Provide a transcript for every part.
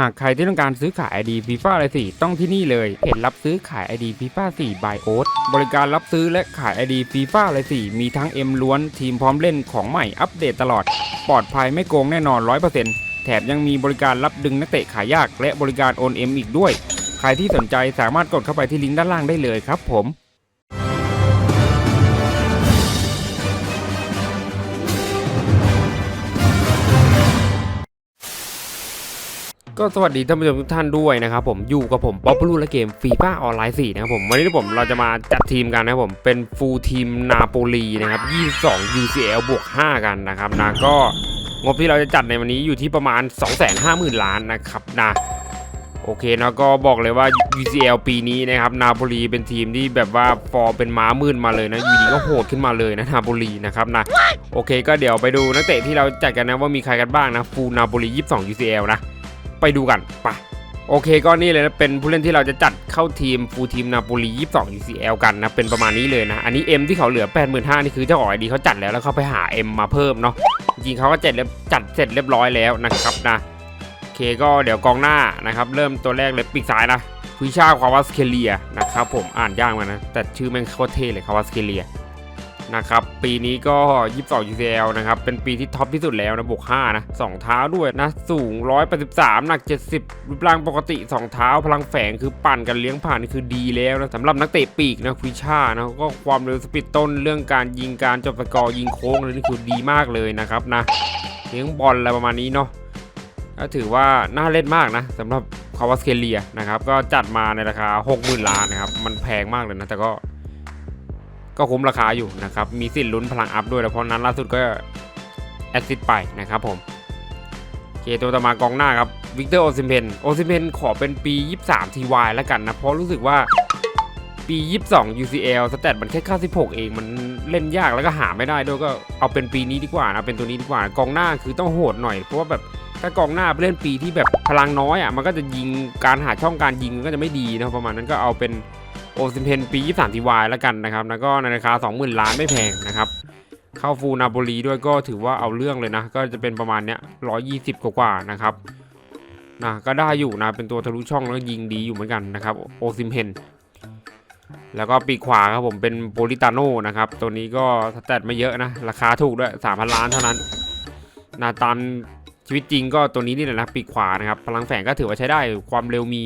หากใครที่ต้องการซื้อขาย ID FIFA อะไรสี่ต้องที่นี่เลยเพจรับซื้อขาย ID FIFA 4 by o a t บริการรับซื้อและขาย ID FIFA อะไรสี่มีทั้ง M ล้วนทีมพร้อมเล่นของใหม่อัปเดตตลอด ปลอดภัยไม่โกงแน่นอน 100%แถมยังมีบริการรับดึงนักเตะขายยาก และบริการโอน M อีกด้วย ใครที่สนใจสามารถกดเข้าไปที่ลิงก์ด้านล่างได้เลยครับผม ก็สวัสดีท่านผู้ชมทุกท่านด้วยนะครับผมอยู่กับผมป๊อปปูและเกมฟีฟ่าออนไลน์4นะครับผมวันนี้ผมเราจะมาจัดทีมกันนะครับผมเป็นฟูลทีมนาโปลีนะครับ 22 UCL บวก 5 กันนะครับนะก็งบที่เราจะจัดในวันนี้อยู่ที่ประมาณ 250,000 ล้านนะครับนะโอเคนะก็บอกเลยว่า UCL ปีนี้นะครับนาโปลีเป็นทีมที่แบบว่าฟอร์มเป็นม้ามืดมาเลยนะอยู่ดีก็โหดขึ้นมาเลยนะนาโปลีนะครับนะโอเคก็เดี๋ยวไปดูนักเตะที่เราจัดกันนะว่ามีใครกันบ้างนะฟูลนาโปลี22 UCL นะ ไปดูกันไปโอเคก็นี่เลยนะเป็นผู้เล่นที่เราจะจัดเข้าทีมฟูลทีมนาโปลี 22 UCL กันนะ เป็นประมาณนี้เลยนะ อันนี้ M ที่เขาเหลือ 85,000นี่คือเจ้าอ๋อยดีเขาจัดแล้วแล้วเขาไปหา M มาเพิ่มเนาะจริงเขาก็จัดเรียบจัดเสร็จเรียบร้อยแล้วนะครับนะโอเคก็เดี๋ยวกองหน้านะครับเริ่มตัวแรกเลยปีกซ้ายนะคุยชาคาวาสเคเลียนะครับผมอ่านยากมานะแต่ชื่อแม่งโคตรเท่เลยคาวาสเคเลีย นะครับ ปีนี้ก็ 22 UCL นะครับ เป็นปีที่ท็อปที่สุดแล้วนะบวก5นะ2เท้าด้วยนะ สูง 183 หนัก 70 รูปร่างปกติ 2 เท้า พลังแฝงคือปั่นกันเลี้ยงผ่านคือดีแล้วนะสำหรับนักเตะปีกนะฟิชานะก็ความเร็วสปีดต้นเรื่องการยิงการจบสกอร์ยิงโค้งเลยนี่คือดีมากเลยนะครับนะเลี้ยงบอลอะไรประมาณนี้เนาะก็ถือว่าน่าเล่นมากนะสำหรับคาวาสเคเลียนะครับก็จัดมาในราคา 60,000 ล้านนะครับ มันแพงมากเลยนะ แต่ก็ ก็คุ้มราคาอยู่นะครับ มีสิทธิ์ลุ้นพลังอัพด้วยแล้วเพราะนั้นล่าสุดก็แอดซิดไปนะครับผมเคตัวต่อมากองหน้าครับวิกเตอร์โอซิมเพนโอซิมเพนขอเป็นปี 23 TY แล้วกันนะ เพราะรู้สึกว่าปี 22 UCL สแตทมันแค่96 เองมันเล่นยากแล้วก็หาไม่ได้ด้วยก็เอาเป็นปีนี้ดีกว่านะเป็นตัวนี้ดีกว่ากองหน้าคือต้องโหดหน่อยเพราะว่าแบบถ้ากองหน้าเล่นปีที่แบบพลังน้อยอะมันก็จะยิงการหาช่องการยิงก็จะไม่ดีนะประมาณนั้นก็เอาเป็น โอซิมเพนปี 23ทีวายแล้วกันนะครับ แล้วก็ในราคา 20,000 ล้านไม่แพงนะครับเข้าฟูนาโปลีด้วยก็ถือว่าเอาเรื่องเลยนะ ก็จะเป็นประมาณเนี้ย120 กว่าๆนะครับนะก็ได้อยู่นะ เป็นตัวทะลุช่องแล้วยิงดีอยู่เหมือนกันนะครับโอซิมเพนแล้วก็ปีขวาครับผมเป็นโปลิตาโนนะครับ ตัวนี้ก็สแตทไม่เยอะนะ ราคาถูกด้วย 3,000 ล้านเท่านั้นนะตามชีวิตจริงก็ตัวนี้นี่แหละนะปีกขวานะครับ พลังแฝงก็ถือว่าใช้ได้ความเร็วมี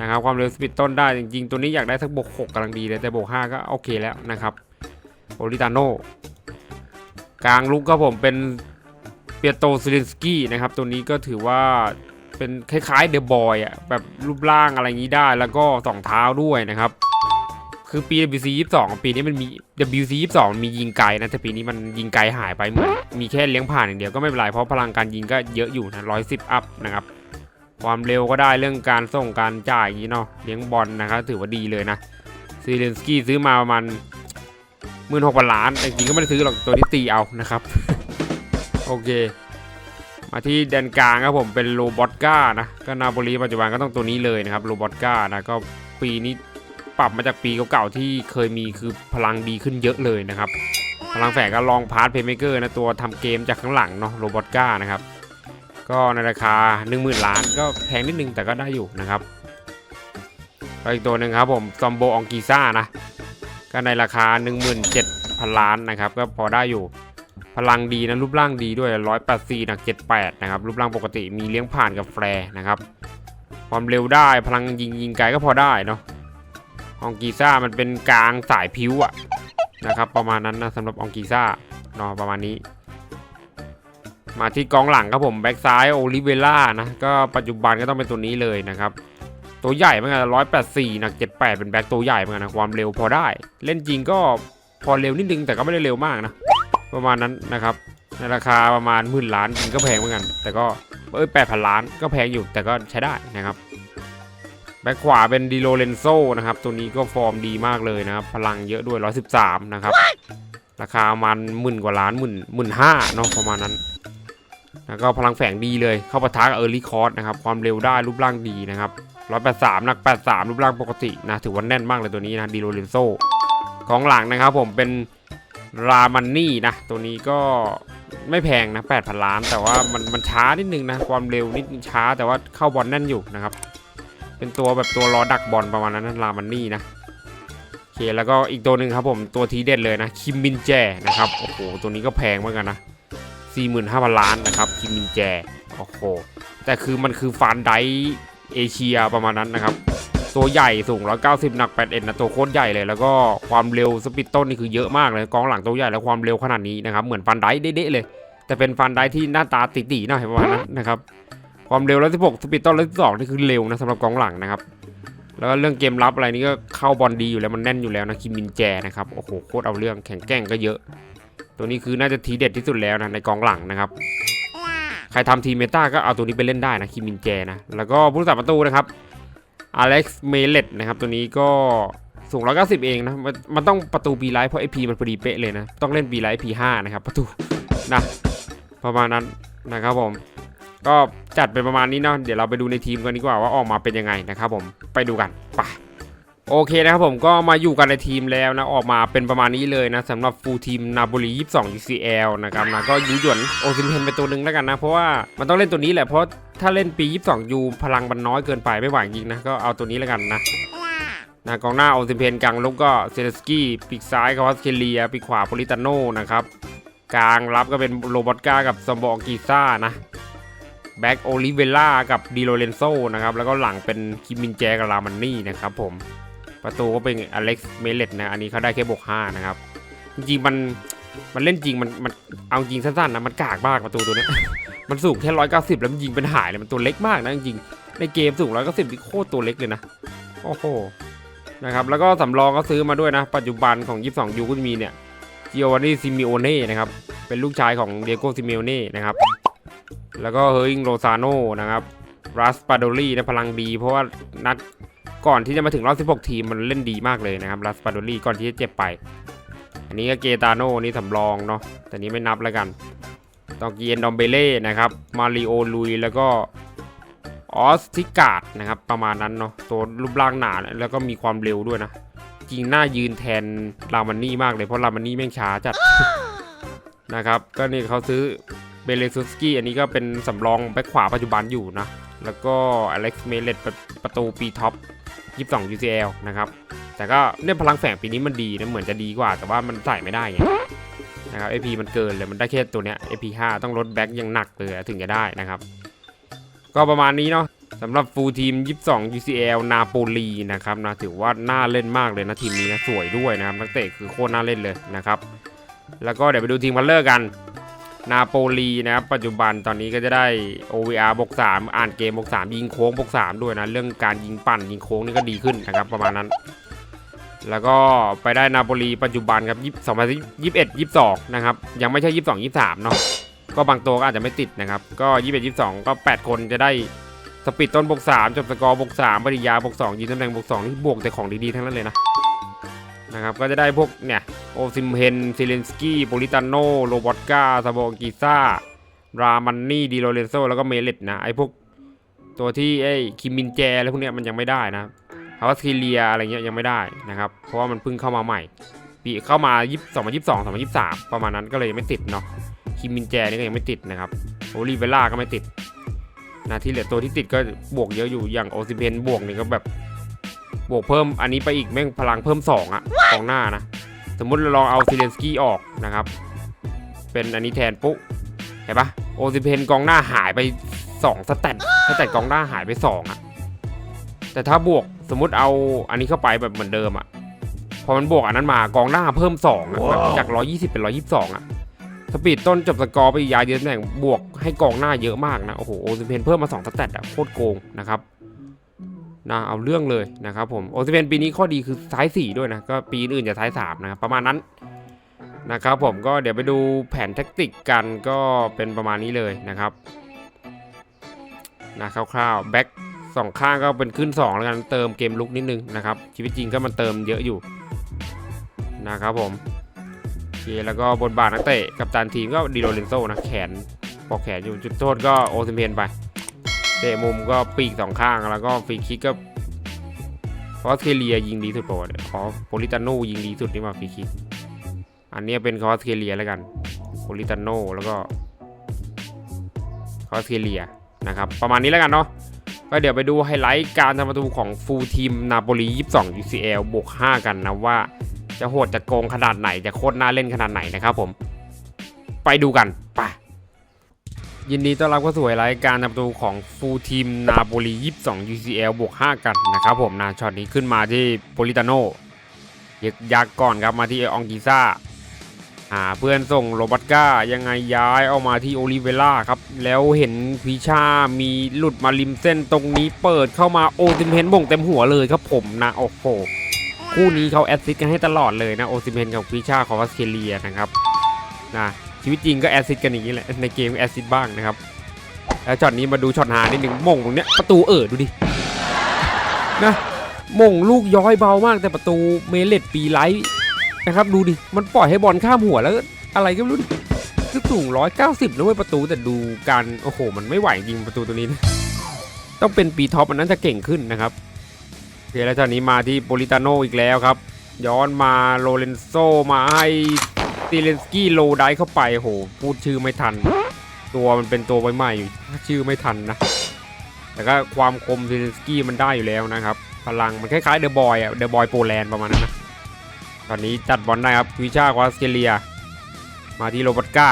นะครับความเร็วสปีดต้นได้จริงๆตัวนี้อยากได้สักบวก6กำลังดีเลยแต่บวก5ก็โอเคแล้วนะครับโอริตาโนกลางลุกครับผมเป็นเปียโตซิลินสกี้นะครับตัวนี้ก็ถือว่าเป็นคล้ายๆเดอะบอยอะแบบรูปร่างอะไรอย่างนี้ได้แล้วก็สองเท้าด้วยนะครับ คือปี WC 22 ปีนี้มันมี WC 22มียิงไกลนะแต่ปีนี้มันยิงไกลหายไปเหมือนมีแค่เลี้ยงผ่านอย่างเดียวก็ไม่เป็นไรเพราะพลังการยิงก็เยอะอยู่นะ110 อัพนะครับ ความเร็วก็ได้เรื่องการส่งการจ่ายอย่างนี้เนาะเลี้ยงบอลนะครับถือว่าดีเลยนะซีเลนสกี้ซื้อมาประมาณหมื่นหกพันล้านแต่จริงๆก็ไม่ได้ซื้อหรอกตัวนี้ตีเอานะครับ โอเค มาที่แดนกลางครับผมเป็นโรบอตก้านะก็นาโปลีปัจจุบันก็ต้องตัวนี้เลยนะครับโรบอตก้านะก็ปีนี้ปรับมาจากปีเก่าๆที่เคยมีคือพลังดีขึ้นเยอะเลยนะครับ พลังแฝงก็ลองพาร์ทเพย์เมเกอร์นะตัวทำเกมจากข้างหลังเนาะโรบอตก้านะครับ ก็ในราคา 10,000 ล้าน ก็แพงนิดนึงแต่ก็ได้อยู่นะครับแล้วอีกตัวหนึ่งครับผมซอมโบองกีซ่านะ ก็ในราคา 17,000 ล้านนะครับ ก็พอได้อยู่ พลังดีนะรูปร่างดีด้วย184หนัก78 นะครับ รูปร่างปกติมีเลี้ยงผ่านกับแฟร์นะครับ ความเร็วได้พลังยิงยิงไกลก็พอได้เนาะองกีซ่ามันเป็นกลางสายพิ้วอะนะครับ ประมาณนั้นนะสำหรับองกีซ่าเนาะประมาณนี้ มาที่กองหลังครับผมแบ็กซ้ายโอลิเวล่านะก็ปัจจุบันก็ต้องเป็นตัวนี้เลยนะครับตัวใหญ่เหมือนกันร้อยแปดสี่หนักเจ็ดแปดเป็นแบ็กตัวใหญ่เหมือนกันนะความเร็วพอได้ เล่นจริงก็พอเร็วนิดนึงแต่ก็ไม่ได้เร็วมากนะ ประมาณนั้นนะครับในราคาประมาณหมื่นล้านจริงก็แพงเหมือนกัน แต่ก็เอ้ยแปดพันล้านก็แพงอยู่แต่ก็ใช้ได้นะครับแบ็คขวาเป็นดิโลเรนโซนะครับตัวนี้ก็ฟอร์มดีมากเลยนะครับพลังเยอะด้วย113นะครับราคามันหมื่นกว่าล้านหมื่นหมื่นห้าเนาะประมาณนั้น แล้วก็พลังแฝงดีเลยเข้าปะทะกับเออร์ลี่คอร์สนะครับความเร็วได้รูปร่างดีนะครับ183หนัก83รูปร่างปกตินะถือว่าแน่นมากเลยตัวนี้นะดิโลเรนโซกองหลังนะครับผมเป็นรามันนี่นะตัวนี้ก็ไม่แพงนะ8,000ล้าน แต่ว่ามันมันช้านิดนึงนะความเร็วนิดช้าแต่ว่าเข้าบอลแน่นอยู่นะครับ เป็นตัวแบบตัวรอดักบอลประมาณนั้นนะลามันนี่นะโอเคแล้วก็อีกตัวหนึ่งครับผมตัวทีเด็ดเลยนะคิมมินแจนะครับโอ้โหตัวนี้ก็แพงเหมือนกันนะ 45,000 ล้านนะครับคิมมินแจโอ้โหแต่คือมันคือฟานไดเอเชียประมาณนั้นนะครับ ตัวใหญ่สูง 190 หนัก 8 เอ็นนะตัวโคตรใหญ่เลย แล้วก็ความเร็วสปีดต้นนี่คือเยอะมากเลยกองหลังตัวใหญ่แล้วความเร็วขนาดนี้นะครับเหมือนฟันไดเด๊ะเลย แต่เป็นฟันไดที่หน้าตาติๆหน่อยประมาณนั้นนะครับความเร็ว116สปีดต้น112นี่คือเร็วนะสำหรับกองหลังนะครับแล้วก็เรื่องเกมรับอะไรนี่ก็เข้าบอลดีอยู่แล้วมันแน่นอยู่แล้วนะคิมมินแจนะครับโอ้โหโคตรเอาเรื่องแข็งแกร่งก็เยอะ ตัวนี้คือน่าจะทีเด็ดที่สุดแล้วนะในกองหลังนะครับใครทำทีเมตาก็เอาตัวนี้ไปเล่นได้นะคิมินแจนะแล้วก็ผู้รักษาประตูนะครับอเล็กซ์เมเลตนะครับตัวนี้ก็สูง190เองนะมันมันต้องประตูบีไลท์เพราะไอพีมันพอดีเป๊ะเลยนะ ต้องเล่นบีไลท์พีห้านะครับประตูนะประมาณนั้นนะครับผม ก็จัดเป็นประมาณนี้เนาะเดี๋ยวเราไปดูในทีมกันดีกว่าว่าออกมาเป็นยังไงนะครับผมไปดูกันไป โอเคนะครับผมก็มาอยู่กันในทีมแล้วนะ ออกมาเป็นประมาณนี้เลยนะสำหรับฟูลทีมนาโปลี22 UCL นะครับนะก็ยุยวนโอซิมเฮนไปตัวหนึ่งแล้วกันนะ เพราะว่ามันต้องเล่นตัวนี้แหละ เพราะถ้าเล่นปี 22ยูพลังมันน้อยเกินไปไม่ไหวจริงนะก็เอาตัวนี้แล้วกันนะนะกองหน้าโอซิมเพนกลางลุกก็เซเลสกี้ปีกซ้ายคาวาสเคเลียปีกขวาโปลิตาโนนะครับกลางรับก็เป็นโรบอตกากับซอมบอกีซ่านะแบ็กโอลิเวล่ากับดีโลเรนโซนะครับแล้วก็หลังเป็นคิมมินแจกับรามันนี่นะครับผม ประตูก็เป็นอเล็กซ์เมเลตนะอันนี้เขาได้แค่บวก5นะครับ จริงๆมันมันเล่นจริงมันมันเอาจริงสั้นๆนะมันกากมากประตูตัวนี้มันสูงแค่ร้อยเก้าสิบแล้วมันยิงเป็นหายเลยมันตัวเล็กมากนะจริงในเกมสูงร้อยเก้าสิบนี่โคตรตัวเล็กเลยนะโอ้โหนะครับแล้วก็สำรองก็ซื้อมาด้วยนะ ปัจจุบันของ 22 ยูก็จะมีเนี่ยจิโอวานี่ซิมิโอเน่นะครับเป็นลูกชายของเดโกซิมิโอเน่นะครับแล้วก็เฮอริงโรซาโนนะครับรัสปาโดลี่นะพลังดี เพราะว่านัด ก่อนที่จะมาถึงรอบ 16 ทีมมันเล่นดีมากเลยนะครับรัสปาโดลี่ก่อนที่จะเจ็บไป อันนี้ก็เกตาโน่นี่สำรองเนาะแต่นี้ไม่นับแล้วกันตองเกียนดอมเบเล่นะครับมาริโอลุยแล้วก็ออสติกาดนะครับประมาณนั้นเนาะตัวรูปร่างหนาแล้วก็มีความเร็วด้วยนะ จริงหน้ายืนแทนรามันนี่มากเลยเพราะรามันนี่แม่งช้าจัดนะครับ ก็นี่เขาซื้อเบเลซุสกี้อันนี้ก็เป็นสำรองแบ็คขวาปัจจุบันอยู่นะ แล้วก็อเล็กซ์เมเลตประตูปีท็อป 22 UCL นะครับ แต่ก็เนี่ยพลังแฝงปีนี้มันดีนะ เหมือนจะดีกว่า แต่ว่ามันใส่ไม่ได้ไงนะครับ AP มันเกินเลย มันได้แค่ตัวเนี้ย AP 5ต้องลดแบ็กยังหนักเลยถึงจะได้นะครับ ก็ประมาณนี้เนาะสำหรับฟูลทีม 22 UCL นาโปลีนะครับนะถือว่าน่าเล่นมากเลยนะทีมนี้นะสวยด้วยนะครับนักเตะคือโคตรน่าเล่นเลยนะครับ แล้วก็เดี๋ยวไปดูทีมคัลเลอร์กัน นาโปลีนะครับปัจจุบันตอนนี้ก็จะได้ OVR บวก3อ่านเกมบวก3ยิงโค้งบวก3ด้วยนะเรื่องการยิงปั่นยิงโค้งนี่ก็ดีขึ้นนะครับประมาณนั้น แล้วก็ไปได้นาโปลีปัจจุบันครับ2021 22นะครับยังไม่ใช่ 22 23เนาะก็บางตัวก็อาจจะไม่ติดนะครับก็21 22 ก็ 8 คนจะได้สปีดต้นบวก3จบสกอร์บวก3ปริยาบวก2ยิงตำแหน่งบวก2นี่บวกแต่ของดีๆทั้งนั้นเลยนะ นะครับก็จะได้พวกเนี่ยโอซิมเฮนซิเลนสกี้โปลิตาโนโรบอตกาซาโบกิซ่ารามันนี่ดีโรเลนโซแล้วก็เมเลตนะไอพวกตัวที่ไอคิมมินแจอะไรพวกเนี้ยมันยังไม่ได้นะฮาวาสคิเลียอะไรเงี้ยยังไม่ได้นะครับเพราะว่ามันเพิ่งเข้ามาใหม่ปีเข้ามา2 0 2 2 2023 ประมาณนั้นก็เลยยังไม่ติดเนาะคิมมินแจนี่ก็ยังไม่ติดนะครับโอลิเวล่าก็ไม่ติดนะที่เหลือตัวที่ติดก็บวกเยอะอยู่อย่างโอซิเพนบวกนี่ก็แบบ บวกเพิ่มอันนี้ไปอีกแม่งพลังเพิ่ม 2อะกองหน้านะ สมมุติเราลองเอาซิเลนสกี้ออกนะครับ เป็นอันนี้แทนปุ๊เห็นปะโอซิเพนกองหน้าหายไป 2 สแตทสแตทกองหน้าหายไป 2อะแต่ถ้าบวกสมมุติเอาอันนี้เข้าไปแบบเหมือนเดิมอะ่ะพอมันบวกอันนั้นมากองหน้าเพิ่ม 2อะแบบจาก 120 เป็น 122อะสปีดต้นจบสกอร์ไปยาเยอะตำแหน่งบวกให้กองหน้าเยอะมากนะโอ้โหโอซิเพนเพิ่มมา2สแตทอะโคตรโกงนะครับ นะเอาเรื่องเลยนะครับผมโอซิเพนปีนี้ข้อดีคือซ้าย 4 ด้วยนะ ก็ปีอื่นจะซ้าย3นะครับประมาณนั้นนะครับผมก็เดี๋ยวไปดูแผนแท็กติกกันก็เป็นประมาณนี้เลยนะครับนะคร่าวๆแบ็คสองข้างก็เป็นขึ้น 2 แล้วกันเติมเกมลุกนิดนึงนะครับชีวิตจริงก็มันเติมเยอะอยู่นะครับผมโอเคแล้วก็บนบาทนักเตะกับตันทีมก็ดีโรเลนโซนะแขนปอกแขนอยู่จุดโทษก็โอซิเพนไป เตะมุมก็ปีกสองข้างแล้วก็ฟรีคิกก็ออสเตรเลียยิงดีสุดโปรดอ๋อโปลิตาโนยิงดีสุดนี่มาฟรีคิก อันนี้เป็นคอสเคเลียแล้วกันโพลิตาโนแล้วก็คอสเคเลียนะครับประมาณนี้แล้วกันเนาะก็เดี๋ยวไปดูไฮไลท์การทำประตูของฟูลทีมนาโปลี22 UCL บวก 5 กันนะว่าจะโหดจะโกงขนาดไหนจะโคตรน่าเล่นขนาดไหนนะครับผม ไปดูกันไป ยินดีต้อนรับเข้าสู่ไฮไลท์การทำประตูของฟูลทีมนาโปลี22 UCL บวก 5 กันนะครับผมนะช็อตนี้ขึ้นมาที่โปลิตาโนยึกยักก่อนครับมาที่อองกิซ่าหาเพื่อนส่งโรบัตก้ายังไงย้ายเอามาที่โอลิเวล่าครับ แล้วเห็นพิชามีหลุดมาริมเส้นตรงนี้เปิดเข้ามาโอซิมเพนบ่งเต็มหัวเลยครับผมนะโอ้โหคู่นี้เขาแอสซิสต์กันให้ตลอดเลยนะโอซิมเพนกับพิชาของออสเตรเลียนะครับนะ ชีวิตจริงก็แอซิสต์กันอย่างนี้แหละในเกมแอซิสต์บ้างนะครับแล้วช็อตนี้มาดูช็อตหานิดหนึ่งม่งตรงเนี้ยประตูเออดูดินะม่งลูกย้อยเบามากแต่ประตูเมเลตปีไลท์นะครับดูดิมันปล่อยให้บอลข้ามหัวแล้วอะไรก็ไม่รู้ดิคือสูงร้อยเก้าสิบนะเว้ยประตูแต่ดูการโอ้โห มันไม่ไหวจริงประตูตัวนี้นะต้องเป็นปีท็อปมันนั้นจะเก่งขึ้นนะครับโอเคแล้วตอนนี้มาที่โปลิตาโนอีกแล้วครับ ย้อนมาโลเรนโซมาให้ ตีเลนสกี้โลได้เข้าไปโหพูดชื่อไม่ทัน ตัวมันเป็นตัวใหม่ๆอยู่ชื่อไม่ทันนะ แต่ก็ความคมตีเลนสกี้มันได้อยู่แล้วนะครับ พลังมันคล้ายๆเดอะบอยอะเดอะบอยโปแลนด์ประมาณนั้นนะ ตอนนี้จัดบอลได้ครับวิชาควาสเตเลีย มาที่โรบัตก้า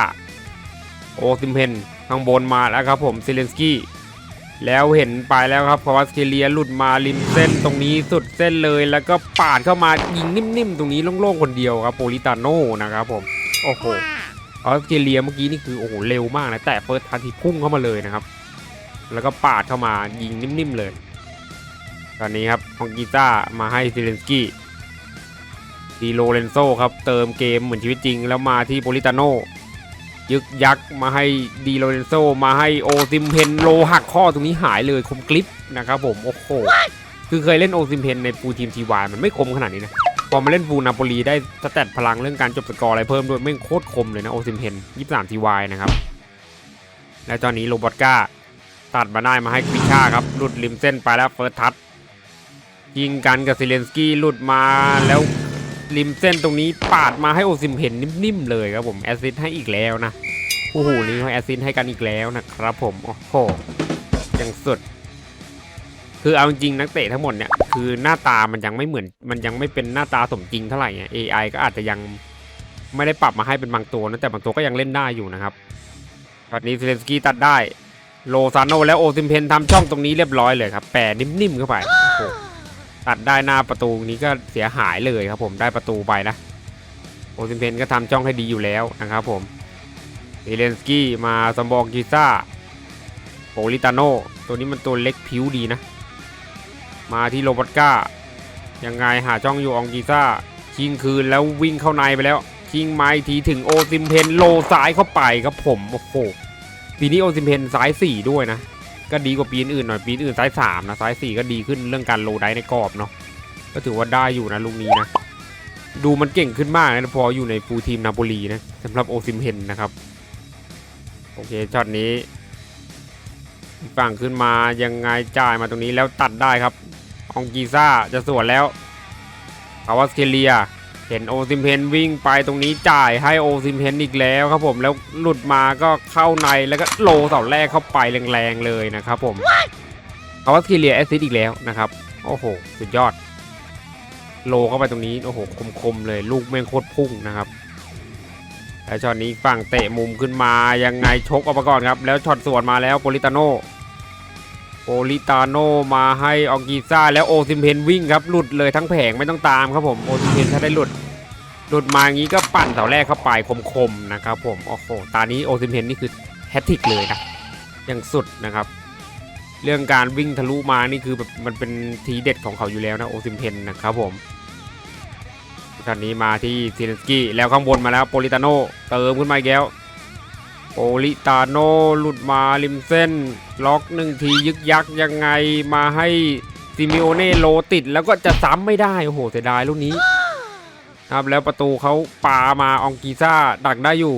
โอซิมเพนข้างบนมาแล้วครับผมเซเลนสกี้ แล้วเห็นไปแล้วครับควาสเตเลียหลุดมาริมเส้นตรงนี้สุดเส้นเลย แล้วก็ปาดเข้ามายิงนิ่มๆ ตรงนี้โล่งๆคนเดียวครับโปลิตาโน่นะครับผมโอ้โหออสเตรเลียเมื่อกี้นี่คือโอ้โหเร็วมากนะแต่เฟิร์สทันทีพุ่งเข้ามาเลยนะครับ แล้วก็ปาดเข้ามายิงนิ่มๆเลย ตอนนี้ครับฮองกีต้ามาให้เซเลนสกี้ดีโลเรนโซครับเติมเกมเหมือนชีวิตจริง แล้วมาที่โปลิตาโน ยึกยักมาให้ดีโลเรนโซมาให้โอซิมเพนโลหักข้อตรงนี้หายเลยคมกลิปนะครับผมโอ้โหคือเคยเล่นโอซิมเพนในฟูลทีมทีวายมันไม่คมขนาดนี้นะพอมาเล่นฟูลนาโปลีได้สแตทพลังเรื่องการจบสกอร์อะไรเพิ่มด้วยไม่โคตรคมเลยนะโอซิมเพน23ทีวายนะครับและตอนนี้โรบอตก้าตัดมาได้มาให้ควิชาครับหลุดริมเส้นไปแล้วเฟิร์สทัชยิงกันกับซิเลนสกี้หลุดมาแล้ว ริมเส้นตรงนี้ปาดมาให้โอซิมเพนนิ่มๆเลยครับผมแอซิสให้อีกแล้วนะโอ้โหนี่เขาแอซิสให้กันอีกแล้วนะครับผมโอ้โหยังสุด คือเอาจริงนักเตะทั้งหมดเนี่ยคือหน้าตามันยังไม่เหมือน มันยังไม่เป็นหน้าตาสมจริงเท่าไหร่ไง AI ก็อาจจะยังไม่ได้ปรับมาให้เป็นบางตัวนะแต่บางตัวก็ยังเล่นได้อยู่นะครับตอนนี้เซเลนสกี้ตัดได้โลซานโนและโอซิมเพนทำช่องตรงนี้เรียบร้อยเลยครับแปะนิ่มๆเข้าไปโอ้โห ตัดได้หน้าประตูนี้ก็เสียหายเลยครับผมได้ประตูไปนะโอซิมเพนก็ทำจ้องให้ดีอยู่แล้วนะครับผมเอเลนสกี้มาซัมบอร์กิซ่าโปลิตาโนตัวนี้มันตัวเล็กผิวดีนะ มาที่โรบัตก้ายังไงหาจ้องอยู่องกิซ่าชิงคืนแล้ววิ่งเข้าในไปแล้วชิงไม้ทีถึงโอซิมเพนโลซ้ายเข้าไปครับผมโอ้โหปีนี้โอซิมเพนซ้ายสี่ด้วยนะ ก็ดีกว่าปีอื่นหน่อยปีอื่นซ้ายสามนะซ้ายสี่ก็ดีขึ้นเรื่องการโลได้ในกรอบเนาะก็ถือว่าได้อยู่นะลุงนี้นะ ดูมันเก่งขึ้นมากนะพออยู่ในฟูลทีมนาโปลีนะสำหรับโอซิมเฮนนะครับ โอเคช็อตนี้ฝั่งขึ้นมายังไงจ่ายมาตรงนี้แล้วตัดได้ครับ องกีซ่าจะสวนแล้วคาวาสเคเลีย เห็นโอซิมเพนวิ่งไปตรงนี้จ่ายให้โอซิมเพนอีกแล้วครับผมแล้วหลุดมาก็เข้าในแล้วก็โลเสาแรกเข้าไปแรงๆเลยนะครับผมคาวาสเคเลียแอสซิสอีกแล้วนะครับ โอ้โห สุดยอด โลเข้าไปตรงนี้โอ้โหคมๆเลยลูกแม่งโคตรพุ่งนะครับแล้วช็อตนี้ฝั่งเตะมุมขึ้นมายังไงชกออกมาก่อนครับ แล้วช็อตสวนมาแล้วโปลิตาโน โปลิตาโนมาให้ออกีซ่าแล้วโอซิมเพนวิ่งครับหลุดเลยทั้งแผงไม่ต้องตามครับผมโอซิมเพนถ้าได้หลุดหลุดมาอย่างนี้ก็ปั่นเสาแรกเข้าไปคมๆนะครับผมโอ้โหตานี้โอซิมเพนนี่คือแฮตติกเลยนะยังสุดนะครับ เรื่องการวิ่งทะลุมานี่คือแบบมันเป็นทีเด็ดของเขาอยู่แล้วนะโอซิมเพนนะครับผมตอนนี้มาที่ซีเลนสกี้แล้วข้างบนมาแล้วโปลิตาโนเติมขึ้นมาอีกแล้ว โปลิตาโนหลุดมาริมเส้น ล็อกหนึ่งทียึกยักยังไงมาให้ซิมิโอเน่โลติดแล้วก็จะซ้ำไม่ได้ โอ้โหเสียดายลูกนี้ครับแล้วประตูเขาปามาอองกีซ่าดักได้อยู่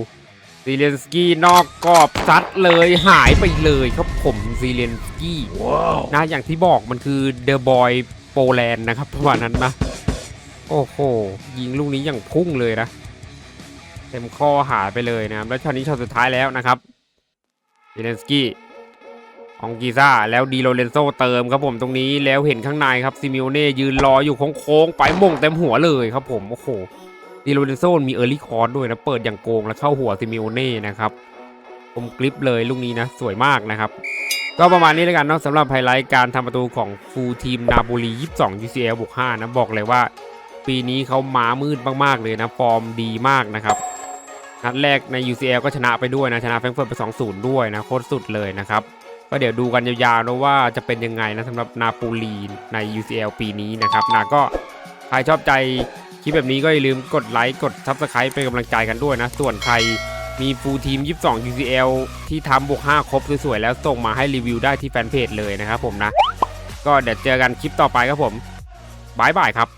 ซีเลนสกี้นอกกรอบซัดเลยหายไปเลยครับผมซีเลนสกี้นะอย่างที่บอกมันคือเดอะบอยโปแลนด์นะครับประมาณนั้นนะโอ้โหยิงลูกนี้อย่างพุ่งเลยนะ เต็มข้อหายไปเลยนะครับ แล้วช็อตนี้ช็อตสุดท้ายแล้วนะครับเยเลนสกี้ของกีซ่าแล้วดีโรเลนโซเติมครับผมตรงนี้แล้วเห็นข้างในครับซิมิโอเน่ยืนรออยู่โค้งๆไปมงเต็มหัวเลยครับผมโอ้โหดีโรเลนโซมีเออร์ลี่คอร์ด้วยนะเปิดอย่างโกงแล้วเข้าหัวซิมิโอเน่นะครับผมกริปเลยลูกนี้นะ สวยมากนะครับ ก็ประมาณนี้แล้วกันเนาะสำหรับไฮไลท์การทำประตูของฟูลทีมนาโปลี22 UCL บวก5นะบอกเลยว่า ปีนี้เขาม้ามืดมากๆเลยนะฟอร์มดีมากนะครับ นัดแรกใน UCL ก็ชนะไปด้วยนะชนะแฟรงเฟิร์ตไป 2-0 ด้วยนะโคตรสุดเลยนะครับก็เดี๋ยวดูกันยาวๆนะว่าจะเป็นยังไงนะสำหรับนาโปลีใน UCL ปีนี้นะครับนะก็ใครชอบใจคลิปแบบนี้ก็อย่าลืมกดไลค์กด Subscribe เป็นกำลังใจกันด้วยนะ ส่วนใครมีฟูลทีม 22 UCL ที่ทำบวก 5 ครบสวยๆแล้วส่งมาให้รีวิวได้ที่แฟนเพจเลยนะครับผมนะ ก็เดี๋ยวเจอกันคลิปต่อไปครับผมบายบายครับ